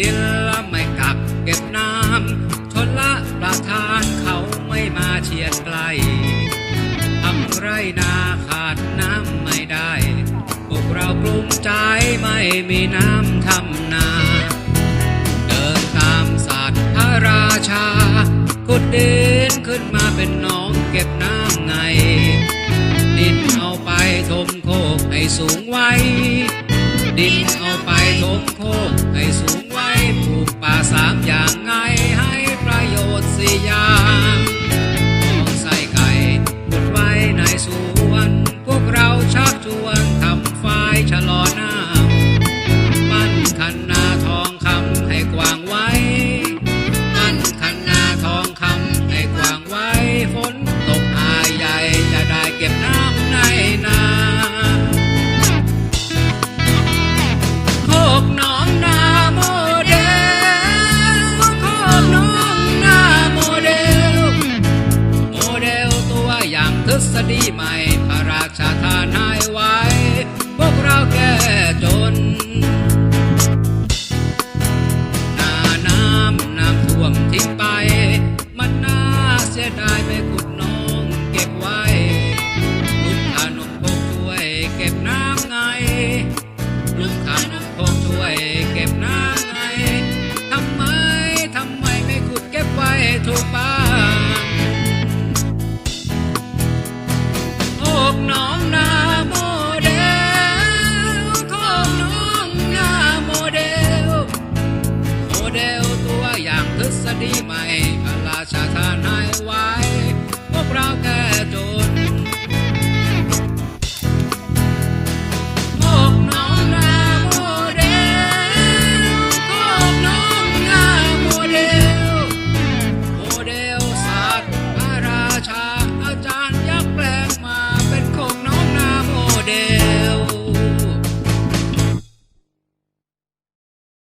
ดินละไม่กักเก็บน้ำชนละประทานเขาไม่มาเชียดไกลทำไรนาขาดน้ำไม่ได้ พวกเรากลุ้มใจไม่มีน้ำทำนา เดินตามศาสตร์พระราชาขุดดินขึ้นมาเป็นน้องเก็บน้ำไงดินเอาไปถมโคกให้สูงไว้ ดินเอาไปทบโคกให้สูง ไงลุงขายนมพกช่วยเก็บน้ำไงทำไมทำไมไม่ขุดเก็บไว้ถูกบ้านโอกน้องนาโมเดลโคกหน้องนาโมเดล โมเดลตัวอย่างทฤษฎีใหม่พระราชทานให้ไว้